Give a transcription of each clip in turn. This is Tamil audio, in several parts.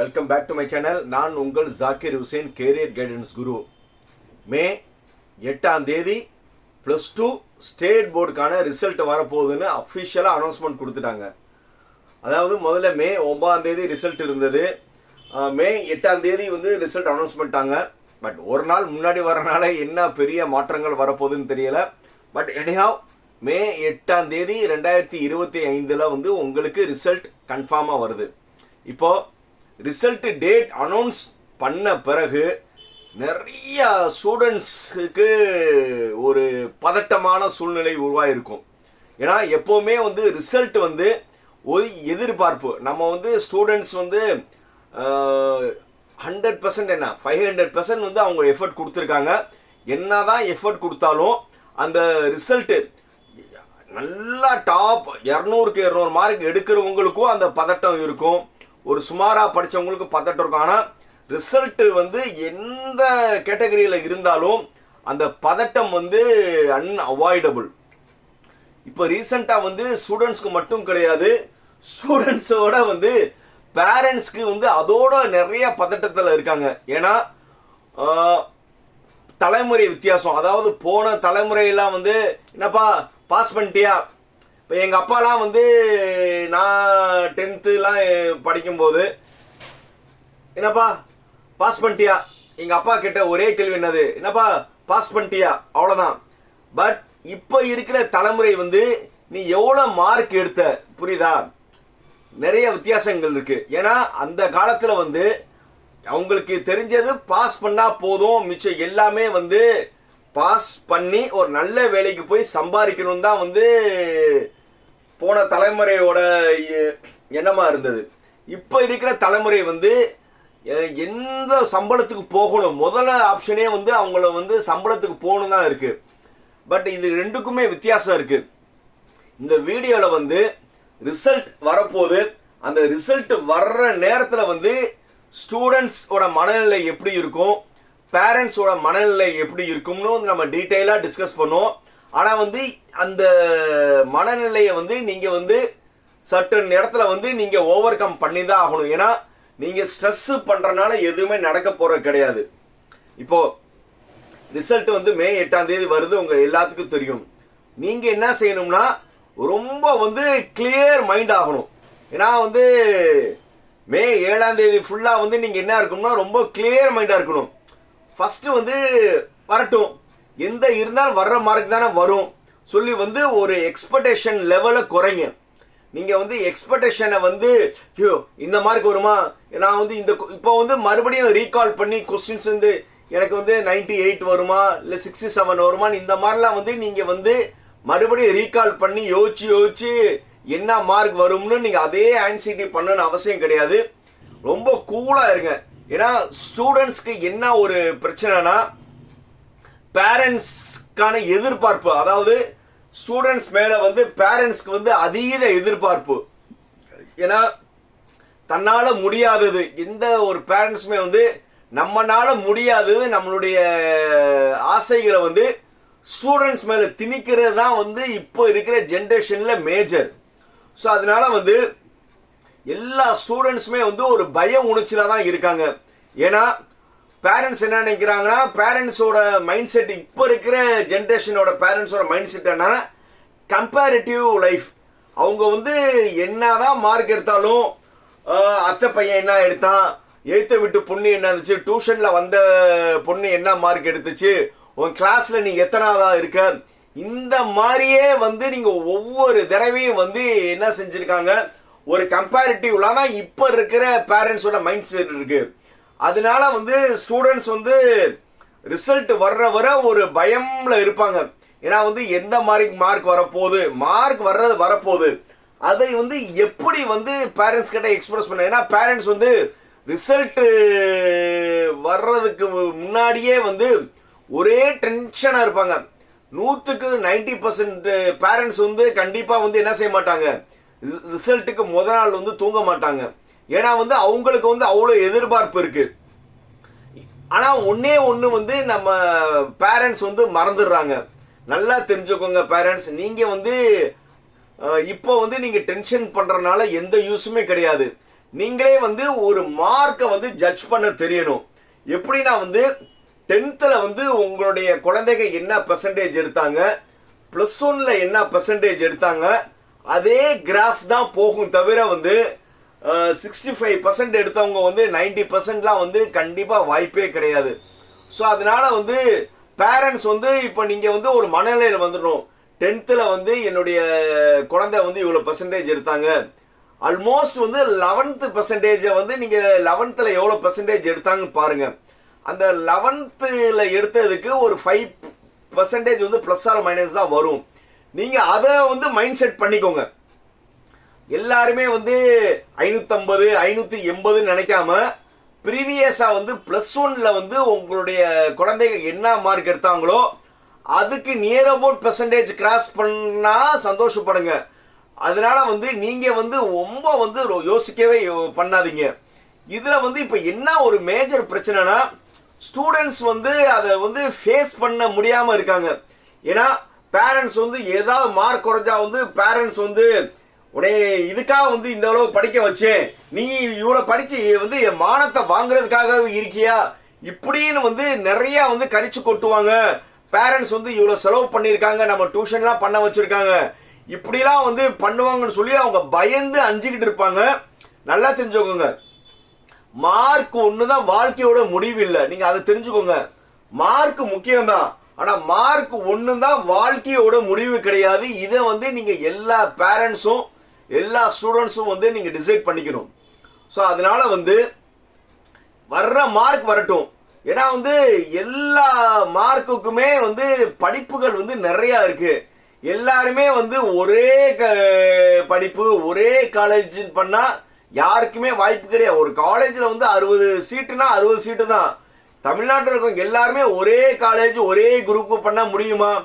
Welcome back to my channel நான் உங்கள் ஜாக்கிர் ஹுசேன் கேரியர் கைடன்ஸ் குரு மே எட்டாம் தேதி ப்ளஸ் டூ ஸ்டேட் போர்டுக்கான ரிசல்ட் வரப்போகுதுன்னு அஃபிஷியலாக அனௌன்ஸ்மெண்ட் கொடுத்துட்டாங்க. அதாவது முதல்ல மே ஒன்பதாம் தேதி ரிசல்ட் இருந்தது. மே எட்டாம் தேதி வந்து ரிசல்ட் அனௌன்ஸ் பண்ணிட்டாங்க. பட் ஒரு நாள் முன்னாடி வரனால என்ன பெரிய மாற்றங்கள் வரப்போகுதுன்னு தெரியல. பட் எனிஹாவ் மே எட்டாம் தேதி ரெண்டாயிரத்தி இருபத்தி ஐந்தில் வந்து உங்களுக்கு ரிசல்ட் கன்ஃபார்மாக வருது. இப்போது ரிசல்ட் டேட் அனௌன்ஸ் பண்ண பிறகு நிறைய ஸ்டூடெண்ட்ஸுக்கு ஒரு பதட்டமான சூழ்நிலை உருவாயிருக்கும். ஏன்னா எப்போவுமே வந்து ரிசல்ட் வந்து ஒரு எதிர்பார்ப்பு. நம்ம வந்து ஸ்டூடெண்ட்ஸ் வந்து ஹண்ட்ரட் பர்சன்ட் என்ன? ஃபைவ் ஹண்ட்ரட் பர்சன்ட் வந்து அவங்க எஃபர்ட் கொடுத்துருக்காங்க. என்ன தான் எஃபர்ட் கொடுத்தாலும் அந்த ரிசல்ட்டு நல்லா டாப் இரநூறுக்கு இரநூறு மார்க் எடுக்கிறவங்களுக்கும் அந்த பதட்டம் இருக்கும். ஒரு சுமாராக படித்தவங்களுக்கு பதட்டம் இருக்கும். ஆனால் ரிசல்ட்டு வந்து எந்த கேட்டகரியில் இருந்தாலும் அந்த பதட்டம் வந்து அன்அவாய்டபுள் இப்போ ரீசெண்டாக வந்து ஸ்டூடெண்ட்ஸ்க்கு மட்டும் கிடையாது. ஸ்டூடெண்ட்ஸோட வந்து பேரண்ட்ஸ்க்கு வந்து அதோட நிறைய பதட்டத்தில் இருக்காங்க. ஏன்னா தலைமுறை வித்தியாசம். அதாவது போன தலைமுறையெல்லாம் வந்து என்னப்பா பாஸ் பண்ணிட்டியா? இப்போ எங்கள் அப்பாலாம் வந்து நான் டென்த்துலாம் படிக்கும்போது என்னப்பா பாஸ் பண்ணிட்டியா? எங்கள் அப்பா கிட்ட ஒரே கேள்வி என்னது? என்னப்பா பாஸ் பண்ணிட்டியா? அவ்வளோதான் பட் இப்போ இருக்கிற தலைமுறை வந்து நீ எவ்வளோ மார்க் எடுத்த? புரியுதா? நிறைய வித்தியாசங்கள் இருக்கு. ஏன்னா அந்த காலத்தில் வந்து அவங்களுக்கு தெரிஞ்சது பாஸ் பண்ணால் போதும். மிச்சம் எல்லாமே வந்து பாஸ் பண்ணி ஒரு நல்ல வேலைக்கு போய் சம்பாதிக்கணும் தான் வந்து போன தலைமுறையோட எண்ணமாக இருந்தது. இப்போ இருக்கிற தலைமுறை வந்து எந்த சம்பளத்துக்கு போகணும்? முதல்ல ஆப்ஷனே வந்து அவங்கள வந்து சம்பளத்துக்கு போகணும் தான் இருக்கு. பட் இது ரெண்டுக்குமே வித்தியாசம் இருக்கு. இந்த வீடியோவில் வந்து ரிசல்ட் வரப்போகுது அந்த ரிசல்ட் வர்ற நேரத்தில் வந்து ஸ்டூடெண்ட்ஸோட மனநிலை எப்படி இருக்கும்? பேரண்ட்ஸோட மனநிலை எப்படி இருக்கும்னு வந்து நம்ம டீட்டெயிலாக டிஸ்கஸ் பண்ணுவோம். ஆனால் வந்து அந்த மனநிலையை வந்து நீங்கள் வந்து சர்டன் இடத்துல வந்து நீங்கள் ஓவர் கம் பண்ணி தான் ஆகணும். ஏன்னா நீங்கள் ஸ்ட்ரெஸ் பண்ணுறனால எதுவுமே நடக்க போகிறது கிடையாது. இப்போது ரிசல்ட் வந்து மே எட்டாம் தேதி வருது உங்க எல்லாத்துக்கும் தெரியும். நீங்க என்ன செய்யணும்னா ரொம்ப வந்து கிளியர் மைண்ட் ஆகணும். ஏன்னா வந்து மே ஏழாம் தேதி ஃபுல்லா வந்து நீங்க என்ன இருக்கணும்னா ரொம்ப கிளியர் மைண்டா இருக்கணும். ஃபர்ஸ்ட் வந்து வரட்டும். எந்த இருந்தாலும் வர்ற மார்க் தானே வரும். சொல்லி வந்து ஒரு எக்ஸ்பெக்டேஷன் லெவலை குறைங்க. நீங்கள் வந்து எக்ஸ்பெக்டேஷனை வந்து ஐயோ இந்த மார்க் வருமா? நான் வந்து இந்த இப்போ வந்து மறுபடியும் ரீகால் பண்ணி கொஸ்டின்ஸ் வந்து எனக்கு வந்து 98 எயிட் வருமா? இல்லை சிக்ஸ்டி செவன் வருமான்னு இந்த மாதிரிலாம் வந்து நீங்கள் வந்து மறுபடியும் ரீகால் பண்ணி யோசிச்சு யோசிச்சு என்ன மார்க் வரும்னு நீங்கள் அதே ஆன்சைட்டி பண்ணணும்னு அவசியம் கிடையாது. ரொம்ப கூலாக இருங்க. ஏன்னா ஸ்டூடெண்ட்ஸ்க்கு என்ன ஒரு பிரச்சனைனா பேரண்ட்ஸ்க்கான எதிர்பார்ப்பு அதாவது ஸ்டூடெண்ட்ஸ் மேல வந்து பேரண்ட்ஸ்க்கு வந்து அதீத எதிர்பார்ப்பு. ஏன்னா தன்னால முடியாதது எந்த ஒரு பேரண்ட்ஸுமே வந்து நம்மனால முடியாதது நம்மளுடைய ஆசைகளை வந்து ஸ்டூடெண்ட்ஸ் மேல திணிக்கிறது தான் வந்து இப்போ இருக்கிற ஜென்ரேஷன்ல மேஜர் ஸோ அதனால வந்து எல்லா ஸ்டூடெண்ட்ஸுமே வந்து ஒரு பய உணர்ச்சியில தான் இருக்காங்க. ஏன்னா பேரண்ட்ஸ் என்ன நினைக்கிறாங்கன்னா பேரண்ட்ஸோட மைண்ட் செட் இப்போ இருக்கிற ஜென்ரேஷனோட பேரண்ட்ஸோட மைண்ட் செட் என்னன்னா கம்பேரிட்டிவ் லைஃப் அவங்க வந்து என்னதான் மார்க் எடுத்தாலும் அத்தை பையன் என்ன எடுத்தான் எழுத்த விட்டு பொண்ணு என்ன இருந்துச்சு டியூஷனில் வந்த பொண்ணு என்ன மார்க் எடுத்துச்சு உன் கிளாஸில் நீ எத்தனாவதாக இருக்க இந்த மாதிரியே வந்து நீங்கள் ஒவ்வொரு தடவையும் வந்து என்ன செஞ்சுருக்காங்க ஒரு கம்பேரிட்டிவ்ல இப்போ இருக்கிற பேரண்ட்ஸோட மைண்ட் செட் இருக்குது அதனால வந்து ஸ்டூடெண்ட்ஸ் வந்து ரிசல்ட் வர்ற வர ஒரு பயம்ல இருப்பாங்க. ஏன்னா வந்து எந்த மாதிரி மார்க் வரப்போகுது மார்க் வர்றது வரப்போகுது அதை வந்து எப்படி வந்து பேரண்ட்ஸ் கிட்ட எக்ஸ்பிரஸ் பண்ண? ஏன்னா பேரண்ட்ஸ் வந்து ரிசல்ட்டு வர்றதுக்கு முன்னாடியே வந்து ஒரே டென்ஷனாக இருப்பாங்க. நூற்றுக்கு நைன்டி பர்சன்ட் பேரண்ட்ஸ் வந்து கண்டிப்பாக வந்து என்ன செய்ய மாட்டாங்க? ரிசல்ட்டுக்கு முத நாள் வந்து தூங்க மாட்டாங்க. ஏன்னா வந்து அவங்களுக்கு வந்து அவ்வளோ எதிர்பார்ப்பு இருக்கு. ஆனால் ஒன்னே ஒன்று வந்து நம்ம பேரண்ட்ஸ் வந்து மறந்துடுறாங்க. நல்லா தெரிஞ்சுக்கோங்க பேரண்ட்ஸ் நீங்கள் வந்து இப்போ வந்து நீங்கள் டென்ஷன் பண்ணுறதுனால எந்த யூஸுமே கிடையாது. நீங்களே வந்து ஒரு மார்க்கை வந்து ஜட்ஜ் பண்ண தெரியணும். எப்படின்னா வந்து டென்த்தில் வந்து உங்களுடைய குழந்தைங்க என்ன பெர்சன்டேஜ் எடுத்தாங்க? ப்ளஸ் ஒன்ல என்ன பெர்சன்டேஜ் எடுத்தாங்க? அதே கிராஃப் தான் போகும் தவிர வந்து சிக்ஸ்டி ஃபைவ் பர்சன்ட் எடுத்தவங்க வந்து நைன்டி பர்சன்ட்லாம் வந்து கண்டிப்பாக வாய்ப்பே கிடையாது. ஸோ அதனால வந்து பேரண்ட்ஸ் வந்து இப்போ நீங்கள் வந்து ஒரு மனநிலையில் வந்துடணும். டென்த்தில் வந்து என்னுடைய குழந்தை வந்து இவ்வளோ பர்சன்டேஜ் எடுத்தாங்க. ஆல்மோஸ்ட் வந்து லெவன்த்து பர்சன்டேஜை வந்து நீங்கள் லெவன்த்தில் எவ்வளோ பர்சன்டேஜ் எடுத்தாங்கன்னு பாருங்கள் அந்த லெவன்த்தில் எடுத்ததுக்கு ஒரு ஃபைவ் பர்சன்டேஜ் வந்து ப்ளஸ் ஆர் மைனஸ் தான் வரும். நீங்கள் அதை வந்து மைண்ட் செட் பண்ணிக்கோங்க. எல்லாருமே வந்து ஐநூற்றம்பது ஐநூற்றி எண்பதுன்னு நினைக்காம ப்ரீவியஸாக வந்து ப்ளஸ் ஒன்ல வந்து உங்களுடைய குழந்தைங்க என்ன மார்க் எடுத்தாங்களோ அதுக்கு நியர் அபவுட் பெர்சன்டேஜ் கிராஸ் பண்ணா சந்தோஷப்படுங்க. அதனால வந்து நீங்க வந்து ரொம்ப வந்து யோசிக்கவே யோ- பண்ணாதீங்க. இதுல வந்து இப்ப என்ன ஒரு மேஜர் பிரச்சனைனா ஸ்டூடெண்ட்ஸ் வந்து அதை வந்து ஃபேஸ் பண்ண முடியாம இருக்காங்க. ஏன்னா பேரண்ட்ஸ் வந்து ஏதாவது மார்க் குறைஞ்சா வந்து பேரண்ட்ஸ் வந்து உடைய இதுக்காக வந்து இந்த அளவு படிக்க வச்சேன். நீ இவ்வளவு படிச்சு வந்து என் மானத்தை வாங்குறதுக்காக இருக்கியா? இப்படின்னு வந்து நிறைய வந்து கரிச்சு கொட்டுவாங்க. பேரண்ட்ஸ் வந்து இவ்வளவு செலவு பண்ணியிருக்காங்க. நம்ம டியூஷன்லாம் பண்ண வச்சிருக்காங்க. இப்படிலாம் வந்து பண்ணுவாங்கன்னு சொல்லி அவங்க பயந்து அஞ்சுக்கிட்டு இருப்பாங்க. நல்லா தெரிஞ்சுக்கோங்க. மார்க் ஒண்ணுதான் வாழ்க்கையோட முடிவு இல்லை நீங்க அதை தெரிஞ்சுக்கோங்க. மார்க் முக்கியம்தான். ஆனா மார்க் ஒண்ணுதான் வாழ்க்கையோட முடிவு கிடையாது. இதை வந்து நீங்க எல்லா பேரண்ட்ஸும் எல்லா ஸ்டூடெண்ட்ஸும் வந்து நீங்கள் டிசைட் பண்ணிக்கணும். ஸோ அதனால் வந்து வர்ற மார்க் வரட்டும். ஏன்னா வந்து எல்லா மார்க்குக்குமே வந்து படிப்புகள் வந்து நிறையா இருக்குது எல்லாருமே வந்து ஒரே க- படிப்பு ஒரே காலேஜ் பண்ணால் யாருக்குமே வாய்ப்பு கிடையாது. ஒரு காலேஜில் வந்து அறுபது சீட்டுனா அறுபது சீட்டு தான். தமிழ்நாட்டில் இருக்கிறவங்க எல்லாருமே ஒரே காலேஜ் ஒரே குரூப் பண்ண முடியுமா?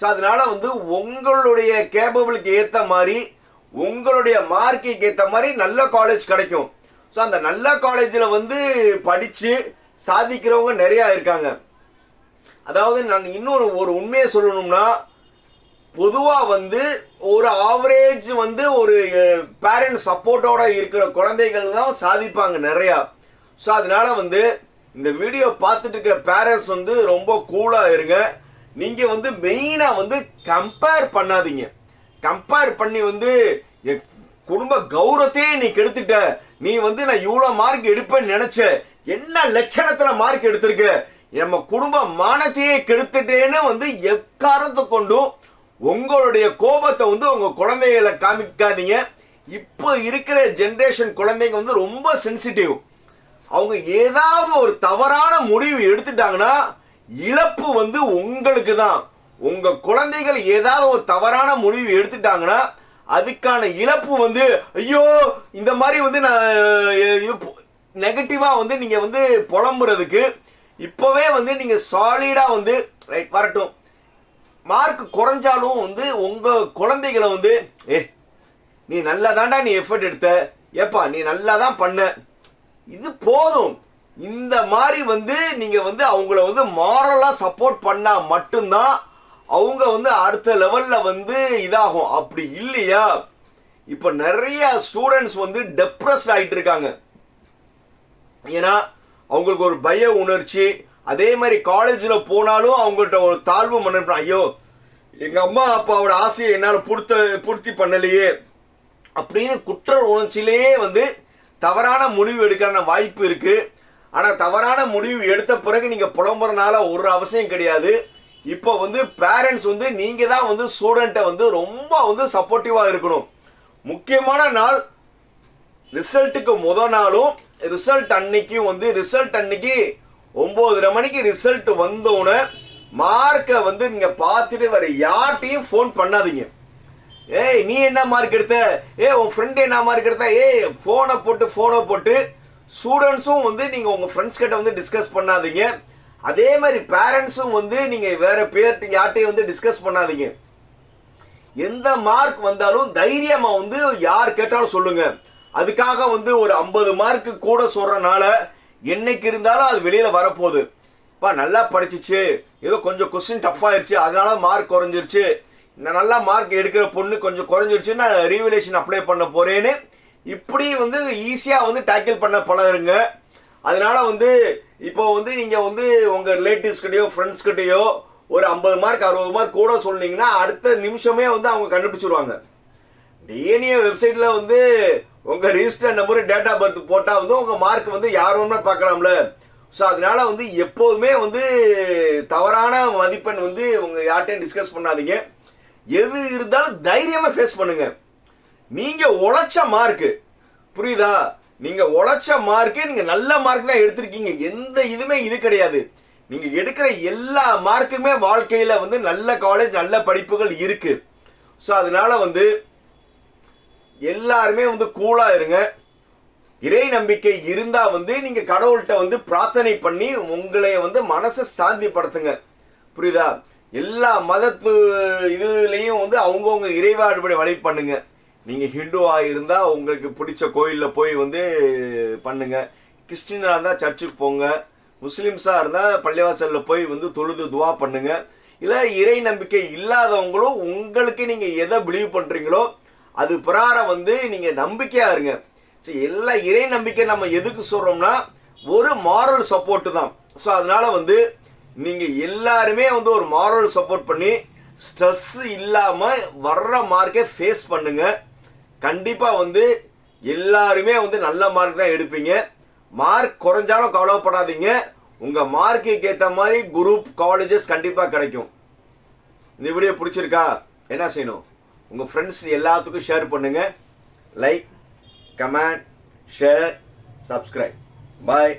ஸோ அதனால் வந்து உங்களுடைய கேபபிளுக்கு ஏற்ற மாதிரி உங்களுடைய மார்க்குக்கு ஏற்ற மாதிரி நல்ல காலேஜ் கிடைக்கும். ஸோ அந்த நல்ல காலேஜில் வந்து படித்து சாதிக்கிறவங்க நிறையா இருக்காங்க. அதாவது நான் இன்னொரு ஒரு உண்மையை சொல்லணும்னா பொதுவாக வந்து ஒரு ஆவரேஜ் வந்து ஒரு பேரண்ட் சப்போர்ட்டோட இருக்கிற குழந்தைகள் தான் சாதிப்பாங்க நிறையா. ஸோ அதனால வந்து இந்த வீடியோ பார்த்துட்டு இருக்கிற பேரண்ட்ஸ் வந்து ரொம்ப கூலாக இருங்க. நீங்கள் வந்து மெயினாக வந்து கம்பேர் பண்ணாதீங்க. கம்பேர் பண்ணி வந்து என் குடும்ப கௌரவத்தையே நீ கெடுத்துட்ட. நீ வந்து நான் இவ்வளோ மார்க் எடுப்பேன்னு நினைச்ச என்ன லட்சணத்துல மார்க் எடுத்திருக்க நம்ம குடும்ப மானத்தையே கெடுத்துட்டேன்னு வந்து எக்காரணத்தை கொண்டும் உங்களுடைய கோபத்தை வந்து உங்க குழந்தைகளை காமிக்காதீங்க. இப்போ இருக்கிற ஜென்ரேஷன் குழந்தைங்க வந்து ரொம்ப சென்சிட்டிவ் அவங்க ஏதாவது ஒரு தவறான முடிவு எடுத்துட்டாங்கன்னா இழப்பு வந்து உங்களுக்கு தான் உங்க குழந்தைகள் ஏதாவது ஒரு தவறான முடிவு எடுத்துட்டாங்கன்னா அதுக்கான இழப்பு வந்து ஐயோ இந்த மாதிரி வந்து நான் நெகட்டிவா வந்து நீங்க வந்து புலம்புறதுக்கு இப்பவே வந்து நீங்க சாலிடா வந்து ரைட் வரட்டும். மார்க் குறைஞ்சாலும் வந்து உங்க குழந்தைகளை வந்து ஏ நீ நல்லா தாண்டா நீ எஃபர்ட் எடுத்த. ஏப்பா நீ நல்லா தான் பண்ண. இது போதும். இந்த மாதிரி வந்து நீங்க வந்து அவங்கள வந்து மாரலா சப்போர்ட் பண்ணா மட்டும்தான் அவங்க வந்து அடுத்த லெவல்ல வந்து இதாகும். அப்படி இல்லையா? இப்ப நிறைய ஸ்டூடெண்ட்ஸ் வந்து டெப்ரஸ்ட் ஆயிட்டு இருக்காங்க ஏன்னா அவங்களுக்கு ஒரு பய உணர்ச்சி. அதே மாதிரி காலேஜில் போனாலும் அவங்கள்ட்ட ஒரு தாழ்வு மனம் ஐயோ எங்கள் அம்மா அப்பாவோட ஆசையை என்னால் பொருத்த பூர்த்தி பண்ணலையே அப்படின்னு குற்ற உணர்ச்சியிலேயே வந்து தவறான முடிவு எடுக்கிற வாய்ப்பு இருக்குது ஆனால் தவறான முடிவு எடுத்த பிறகு நீங்கள் புலம்புறனால ஒரு அவசியம் கிடையாது. இப்போ வந்து பேரண்ட்ஸ் வந்து நீங்க தான் வந்து ஸ்டூடெண்ட்டை வந்து ரொம்ப வந்து சப்போர்ட்டிவாக இருக்கணும். முக்கியமான நாள் ரிசல்ட்டுக்கு முத நாளும் ரிசல்ட் அன்னைக்கும் வந்து ரிசல்ட் அன்னைக்கு ஒன்பதரை மணிக்கு ரிசல்ட் வந்தோடனே மார்க்கை வந்து நீங்க பார்த்துட்டு வேற யார்ட்டையும் ஃபோன் பண்ணாதீங்க. ஏய் நீ என்ன மார்க் எடுத்த? ஏ உன் ஃப்ரெண்ட் என்ன மார்க் எடுத்த? ஏய் ஃபோனை போட்டு ஃபோனை போட்டு ஸ்டூடெண்ட்ஸும் வந்து நீங்க உங்க ஃப்ரெண்ட்ஸ் கிட்ட வந்து டிஸ்கஸ் பண்ணாதீங்க. அதே மாதிரி பேரண்ட்ஸும் வந்து நீங்க வேற பேர்ட்டு யார்ட்டையும் வந்து டிஸ்கஸ் பண்ணாதீங்க. எந்த மார்க் வந்தாலும் தைரியமா வந்து யார் கேட்டாலும் சொல்லுங்க. அதுக்காக வந்து ஒரு ஐம்பது மார்க்கு கூட சொல்றனால என்னைக்கு இருந்தாலும் அது வெளியில வரப்போகுது. பா நல்லா படிச்சிச்சு. ஏதோ கொஞ்சம் கொஸ்டின் டஃப் ஆயிடுச்சு அதனால மார்க் குறைஞ்சிருச்சு. இந்த நல்லா மார்க் எடுக்கிற பொண்ணு கொஞ்சம் குறைஞ்சிருச்சு நான் ரீவலேஷன் அப்ளை பண்ண போறேன்னு இப்படி வந்து ஈஸியாக வந்து டேக்கிள் பண்ண பழகுங்க அதனால வந்து இப்போ வந்து நீங்கள் வந்து உங்கள் ரிலேட்டிவ்ஸ் ஃப்ரெண்ட்ஸ்கிட்டயோ ஒரு ஐம்பது மார்க் அறுபது மார்க் கூட சொன்னீங்கன்னா அடுத்த நிமிஷமே வந்து அவங்க கண்டுபிடிச்சிருவாங்க. டிஎன்ஏ வெப்சைட்டில் வந்து உங்கள் register number date of birth போட்டால் வந்து உங்கள் மார்க் வந்து யாரோன்னா பார்க்கலாம்ல. ஸோ அதனால வந்து எப்போதுமே வந்து தவறான மதிப்பெண் வந்து உங்கள் யார்ட்டையும் டிஸ்கஸ் பண்ணாதீங்க. எது இருந்தாலும் தைரியமாக ஃபேஸ் பண்ணுங்க. நீங்கள் உழைச்ச மார்க்கு புரியுதா? நீங்க உழைச்ச மார்க்கு நீங்க நல்ல மார்க் தான் எடுத்திருக்கீங்க. எந்த இதுமே இது கிடையாது. நீங்க எடுக்கிற எல்லா மார்க்குமே வாழ்க்கையில வந்து நல்ல காலேஜ் நல்ல படிப்புகள் இருக்கு. ஸோ அதனால வந்து எல்லாருமே வந்து கூலா இருங்க. இறை நம்பிக்கை இருந்தா வந்து நீங்க கடவுள்கிட்ட வந்து பிரார்த்தனை பண்ணி உங்களை வந்து மனசை சாந்திப்படுத்துங்க. புரியுதா? எல்லா மதத்து இதுலயும் வந்து அவங்கவுங்க இறைவாழ்படி வழி பண்ணுங்க. நீங்கள் ஹிந்துவாக இருந்தால் உங்களுக்கு பிடிச்ச கோயிலில் போய் வந்து பண்ணுங்க. கிறிஸ்டினாக இருந்தால் சர்ச்சுக்கு போங்க. முஸ்லீம்ஸாக இருந்தால் பள்ளிவாசலில் போய் வந்து தொழுது துவா பண்ணுங்க. இல்லை இறை நம்பிக்கை இல்லாதவங்களும் உங்களுக்கு நீங்கள் எதை பிலீவ் பண்ணுறீங்களோ அது பிரகாரம் வந்து நீங்கள் நம்பிக்கையாக இருங்க. சரி, எல்லா இறை நம்பிக்கை நம்ம எதுக்கு சொல்கிறோம்னா ஒரு மாரல் சப்போர்ட் தான். ஸோ அதனால வந்து நீங்கள் எல்லாருமே வந்து ஒரு மாரல் சப்போர்ட் பண்ணி ஸ்ட்ரெஸ் இல்லாமல் வர்ற மார்க்கை ஃபேஸ் பண்ணுங்கள் கண்டிப்பா வந்து எல்லாருமே வந்து நல்ல மார்க் தான் எடுப்பீங்க. மார்க் குறைஞ்சாலும் கவலைப்படாதீங்க. உங்க மார்க்குக்கு ஏற்ற மாதிரி குரூப் காலேஜஸ் கண்டிப்பா கிடைக்கும். இந்த வீடியோ பிடிச்சிருக்கா? என்ன செய்யணும்? உங்கள் ஃப்ரெண்ட்ஸ் எல்லாத்துக்கும் ஷேர் பண்ணுங்க. Like comment share subscribe bye